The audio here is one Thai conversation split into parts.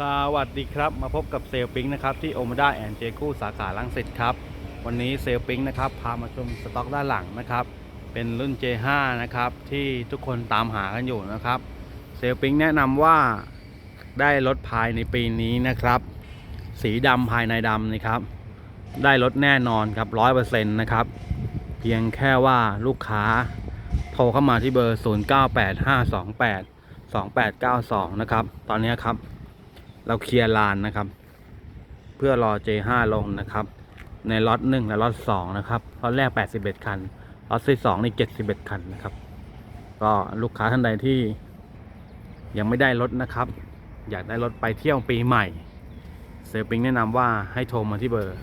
สวัสดีครับ มาพบกับเซลลปิงนะครับที่โอมาด้าแอนเจกูสาขาลังสิตครับวันนี้เซลลปิงนะครับพามาชมสต็อกด้านหลังนะครับเป็นรุ่น J5 นะครับที่ทุกคนตามหากันอยู่นะครับเซลลปิงแนะนำว่าได้รถภายในปีนี้นะครับ สีดำภายในดำนะครับ ได้รถแน่นอนครับร้อยเปอร์เซ็นต์นะครับเพียงแค่ว่าลูกค้าโทรเข้ามาที่เบอร์ 098528 2892 นะครับ ตอนนี้ครับ เราเคลียร์ลานนะครับ เพื่อรอ J5 ลงนะครับ ในล็อต1และล็อต2นะครับล็อตแรก 81 คันล็อตที่2นี่71 คันนะครับ ก็ลูกค้าท่านใดที่ยังไม่ได้รถนะครับ อยากได้รถไปเที่ยวปีใหม่ เซลลปิงแนะนำว่าให้โทรมาที่เบอร์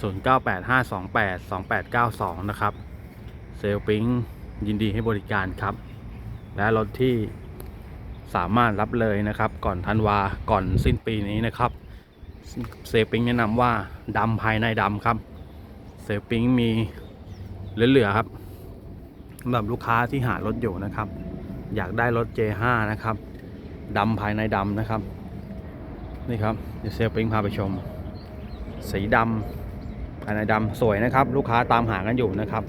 0985282892 นะครับ เซลลปิงยินดีให้บริการครับ และรถที่ สามารถรับเลยนะครับ ก่อนธันวาก่อนสิ้นปีนี้นะครับเซปิงแนะนำว่าดำภายในดำครับเซปิงมีเหลือๆครับสำหรับลูกค้าที่หารถอยู่นะครับ อยากได้รถ J5 นะครับดำภายในดำนะครับ นี่ครับเดี๋ยวเซปิงพาไปชม สีดำภายในดำสวยนะครับ ลูกค้าตามหากันอยู่นะครับ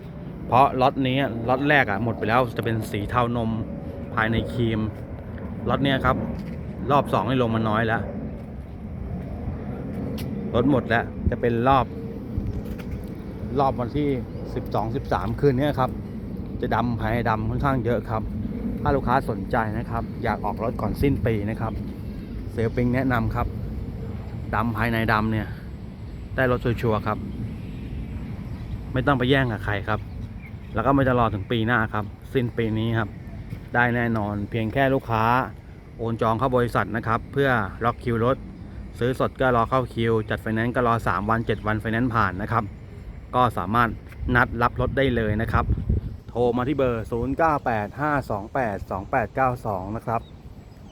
เพราะล็อตนี้ล็อตแรกอะ่ะหมดไปแล้วจะเป็นสีเทานมภายในครีม ล็อตเนี้ยครับ รอบสองนี่ลงมาน้อยแล้วรถหมดแล้ว จะเป็นรอบ รอบวันที่สิบสองสิบสามคืนนี้ครับ จะดำภายในดำค่อนข้างเยอะครับ ถ้าลูกค้าสนใจนะครับ อยากออกรถก่อนสิ้นปีนะครับ เซลปิงแนะนำครับดำภายในดำเนี่ย ได้รถชัวร์ๆครับ ไม่ต้องไปแย่งกับใครครับ แล้วก็ไม่จะรอถึงปีหน้าครับ สิ้นปีนี้ครับ ได้แน่นอน เพียงแค่ลูกค้าโอนจองเข้าบริษัทนะครับ เพื่อล็อกคิวรถ ซื้อสดก็รอเข้าคิว จัดไฟแนนซ์ก็รอ 3 วัน 7 วันไฟแนนซ์ผ่านนะครับ ก็สามารถนัดรับรถได้เลยนะครับ โทรมาที่เบอร์ 0985282892 นะครับ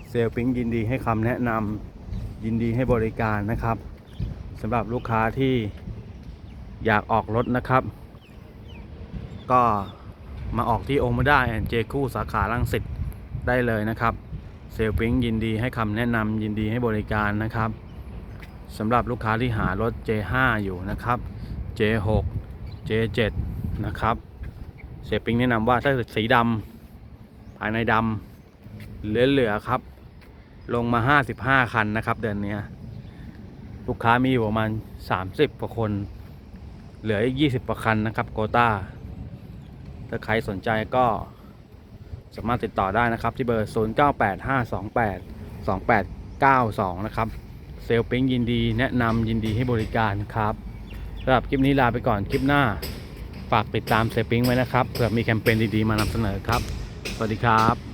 เซลปิงยินดีให้คำแนะนำยินดีให้บริการนะครับสำหรับลูกค้าที่อยากออกรถนะครับ ก็ มาออกที่โอมด้าแอนเจคู่สาขาลังสิตได้เลยนะครับ เซลปิงยินดีให้คำแนะนำยินดีให้บริการนะครับสำหรับลูกค้าที่หารถ J5 อยู่นะครับ J6 J7 นะครับ เซลปิงแนะนำว่าถ้าเกิดสีดำภายในดำเหลือๆครับ ลงมา 55 คันนะครับ เดือนนี้ลูกค้ามีอยู่ประมาณ 30กว่าคน เหลืออีก 20กว่าคันนะครับโกต้า ถ้าใครสนใจก็สามารถติดต่อได้นะครับ ที่เบอร์ 0985282892 นะครับ เซลปิงยินดีแนะนำยินดีให้บริการครับสำหรับคลิปนี้ลาไปก่อนคลิปหน้า ฝากติดตามเซลลปิงไว้นะครับเผื่อมีแคมเปญดีๆมานำเสนอครับ สวัสดีครับ